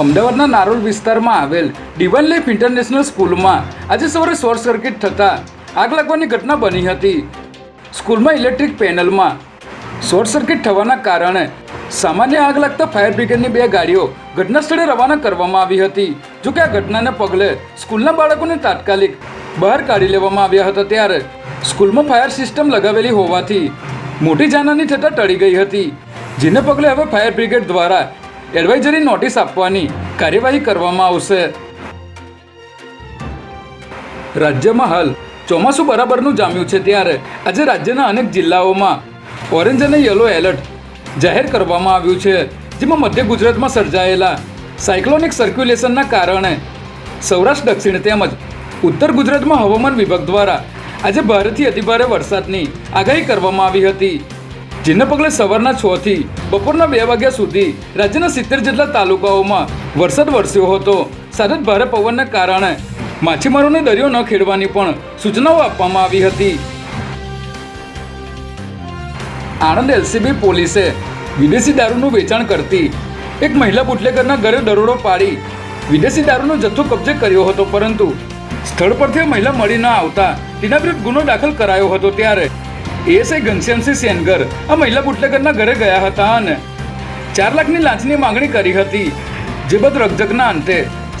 અમદાવાદના નારોલ વિસ્તારમાં આવેલ ડિવાઇન લાઈફ ઇન્ટરનેશનલ સ્કૂલમાં આજે સવારે શોર્ટ સર્કિટ થતાં આગ લાગવાની ઘટના બની હતી. સ્કૂલમાં ઇલેક્ટ્રિક પેનલમાં શોર્ટ સર્કિટ થવાના કારણે સામાન્ય આગ લાગતા ફાયર બ્રિગેડની બે ગાડીઓ ઘટના સ્થળે રવાના કરવામાં આવી હતી. જો કે આ ઘટનાને પગલે સ્કૂલના બાળકોને તાત્કાલિક બહાર કાઢી લેવામાં આવ્યા હતા ત્યારે સ્કૂલમાં ફાયર સિસ્ટમ લગાવેલી હોવાથી મોટી જાનહાની થતાં ટળી ગઈ હતી. જેને પગલે હવે ફાયર બ્રિગેડ દ્વારા એડવાઇઝરી નોટિસ આપવાની કાર્યવાહી કરવામાં આવશે. રાજ્યમાં હાલ ચોમાસું બરાબરનું જામ્યું છે ત્યારે આજે રાજ્યના અનેક જિલ્લાઓમાં ઓરેન્જ અને યલો એલર્ટ જાહેર કરવામાં આવ્યું છે, જેમાં મધ્ય ગુજરાતમાં સર્જાયેલા સાયક્લોનિક સર્ક્યુલેશનના કારણે સૌરાષ્ટ્ર, દક્ષિણ તેમજ ઉત્તર ગુજરાતમાં હવામાન વિભાગ દ્વારા આજે ભારેથી અતિભારે વરસાદની આગાહી કરવામાં આવી હતી. જેને પગલે સવારના છ થી બપોરના બે વાગ્યા સુધી રાજ્યના સિત્તેર જેટલા તાલુકાઓમાં વરસાદ વરસ્યો હતો. સતત ભારે પવનને કારણે માછીમારોને દરિયો ન ખેડવાની પણ સૂચનાઓ આપવામાં આવી હતી. આણંદ એલસીબી પોલીસે વિદેશી દારૂનું વેચાણ કરતી એક મહિલા બુટલેકરના ઘરે દરોડો પાડી વિદેશી દારૂનો જથ્થો કબજે કર્યો હતો, પરંતુ સ્થળ પરથી મહિલા મળી ન આવતા તેના વિરુદ્ધ ગુનો દાખલ કરાયો હતો ત્યારે એએસઆઈ ઘનશ્યામસિંહ સેનગર. આ મહિલા બુટલેગરના ઘરે ગયા હતા અને ચાર લાખની લાંચની માંગણી કરી હતી. જે બાદ રકઝકના અંતે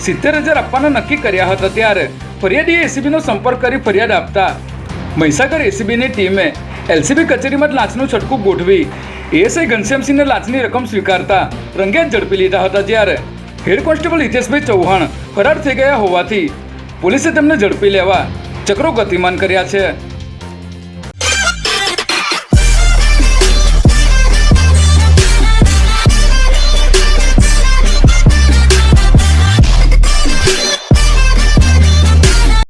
સિત્તેર હજાર આપવાના નક્કી કર્યા હતા ત્યારે ફરિયાદીએ એસીબીનો સંપર્ક કરી ફરિયાદ આપતા મહીસાગર એસીબીની ટીમે એલસીબી કચેરીમાં જ લાંચનું છટકું ગોઠવી એએસઆઈ ઘનશ્યામસિંહને લાંચની રકમ સ્વીકારતા રંગે ઝડપી લીધા હતા જ્યારે હેડ કોન્સ્ટેબલ હિતેશભાઈ ચૌહાણ ફરાર થઈ ગયા હોવાથી પોલીસે તેમને ઝડપી લેવા ચક્રો ગતિમાન કર્યા છે.